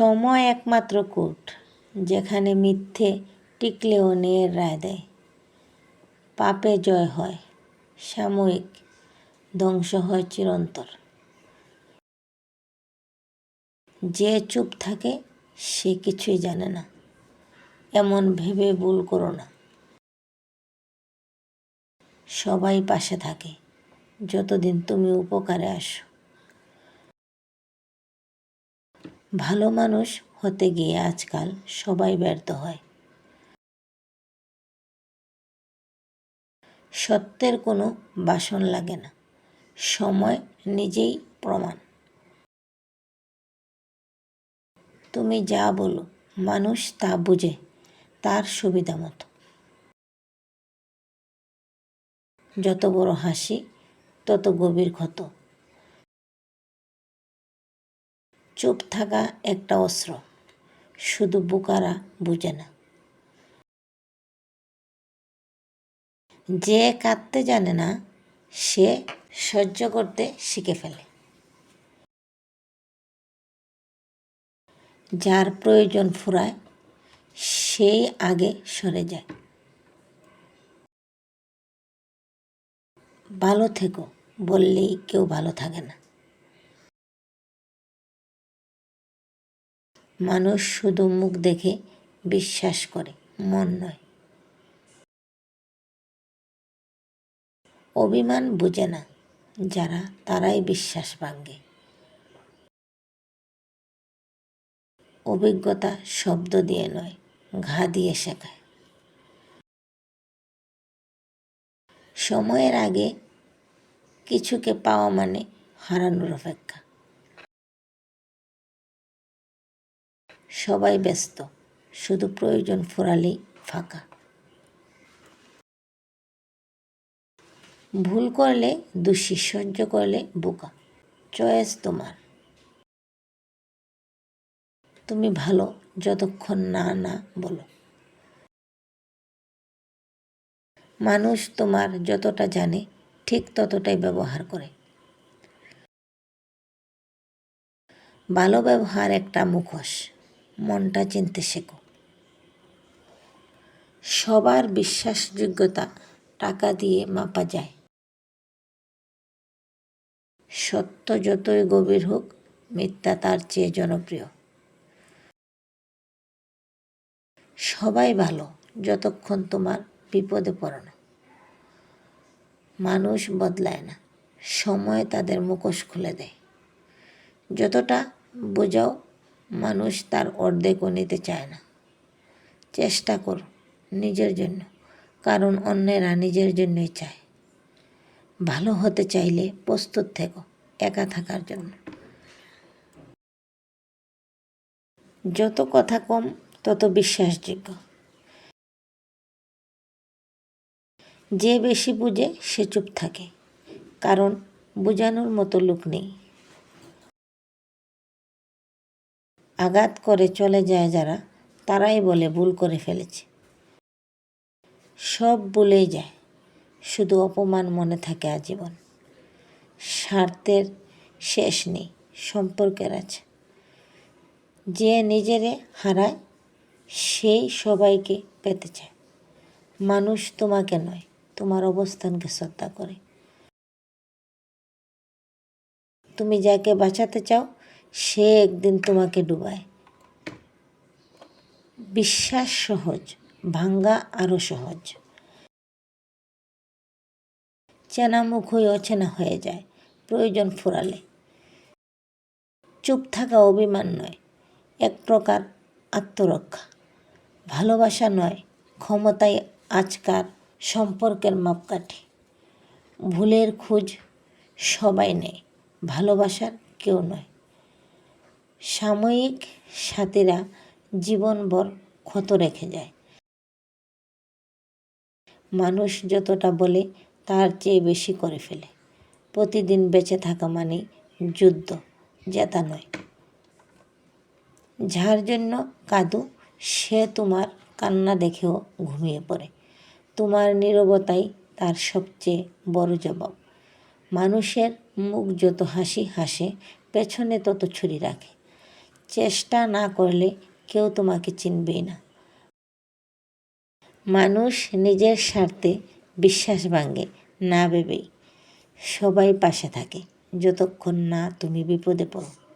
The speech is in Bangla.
সময় একমাত্র কোর্ট, যেখানে মিথ্যে টিকলেও ন্যায়ের রায় দেয়। পাপে জয় হয়, সাময়িক ধ্বংস হয় চিরন্তর যে চুপ থাকে, সে কিছুই জানে না, এমন ভেবে ভুল করো না। সবাই পাশে থাকে, যতদিন তুমি উপকারে আসো। ভালো মানুষ হতে গিয়ে আজকাল সবাই ব্যর্থ হয়। সত্যের কোনো বাসন লাগে না। সময় নিজেই প্রমাণ। তুমি যা বলো, মানুষ তা বুঝে, তার সুবিধা মতো। যত বড় হাসি, তত গভীর ক্ষত। চুপ থাকা একটা অস্ত্র। শুধু বুকারা বুঝে না। যে কাঁদতে জানে না, সে সহ্য করতে শিখে ফেলে। যার প্রয়োজন ফুরায়, সেই আগে সরে যায়। ভালো থেকো, বললেই কেউ ভালো থাকে না। মানুষ শুধু মুখ দেখে বিশ্বাস করে, মন নয়। অভিমান বুঝে না যারা, তারাই বিশ্বাস ভাঙ্গে অভিজ্ঞতা শব্দ দিয়ে নয়, ঘা দিয়ে শেখায়। সময়ের আগে কিছুকে পাওয়া মানে হারানোর অপেক্ষা। সবাই ব্যস্ত, শুধু প্রয়োজন ফুরালেই ফাঁকা। ভুল করলে, দোষী সহ্য করলে বোকা। চয়েস তোমার। তুমি ভালো যতক্ষণ না না বলো। মানুষ তোমার যতটা জানে, ঠিক ততটাই ব্যবহার করে। ভালো ব্যবহার একটা মুখোশ। মনটা চিনতে শেখো। সবার বিশ্বাসযোগ্যতা টাকা দিয়ে মাপা যায়। সত্য যতই গভীর হোক, মিথ্যা তার চেয়ে জনপ্রিয়। সবাই ভালো যতক্ষণ তোমার বিপদে পড়ো না। মানুষ বদলায় না, সময় তাদের মুখোশ খুলে দেয়। যতটা বোঝাও মানুষ তার অর্ধেকও নিতে চায় না। চেষ্টা করো নিজের জন্য, কারণ অন্যেরা নিজের জন্যই চায়। ভালো হতে চাইলে প্রস্তুত থেকো, একা থাকার জন্য। যত কথা কম, তত বিশ্বাসযোগ্য। যে বেশি বুঝে, সে চুপ থাকে, কারণ বোঝানোর মতো লোক নেই। আঘাত করে চলে যায় যারা, তারাই বলে ভুল করে ফেলেছে। সব ভুলেই যায়, শুধু অপমান মনে থাকে আজীবন। স্বার্থের শেষ নেই, সম্পর্কের আছে। যে নিজেরে হারায়, সেই সবাইকে পেতে চায়। মানুষ তোমাকে নয়, তোমার অবস্থানকে শ্রদ্ধা করে। তুমি যাকে বাঁচাতে চাও সে একদিন তোমাকে ডুবায়। বিশ্বাস সহজ, ভাঙ্গা আরও সহজ। চেনা মুখ হয়ে অচেনা হয়ে যায়, প্রয়োজন ফুরালে। চুপ থাকা অভিমান নয়, এক প্রকার আত্মরক্ষা। ভালোবাসা নয়, ক্ষমতাই আজকার সম্পর্কের মাপকাঠি। ভুলের খোঁজ সবাই নেয়, ভালোবাসার কেউ নয়। সাময়িক সাথীরা জীবনভর ক্ষত রেখে যায়। মানুষ যতটা বলে, তার চেয়ে বেশি করে ফেলে। প্রতিদিন বেঁচে থাকা মানে যুদ্ধ, জেতা নয়। যার জন্য কাঁদু, সে তোমার কান্না দেখেও ঘুমিয়ে পড়ে। তোমার নীরবতাই তার সবচেয়ে বড় জবাব। মানুষের মুখ যত হাসি হাসে, পেছনে তত ছুরি রাখে। চেষ্টা না করলে কেউ তোমাকে চিনবেই না। মানুষ নিজের স্বার্থে বিশ্বাস ভাঙে, না ভেবেই। সবাই পাশে থাকে, যতক্ষণ না তুমি বিপদে পড়ো।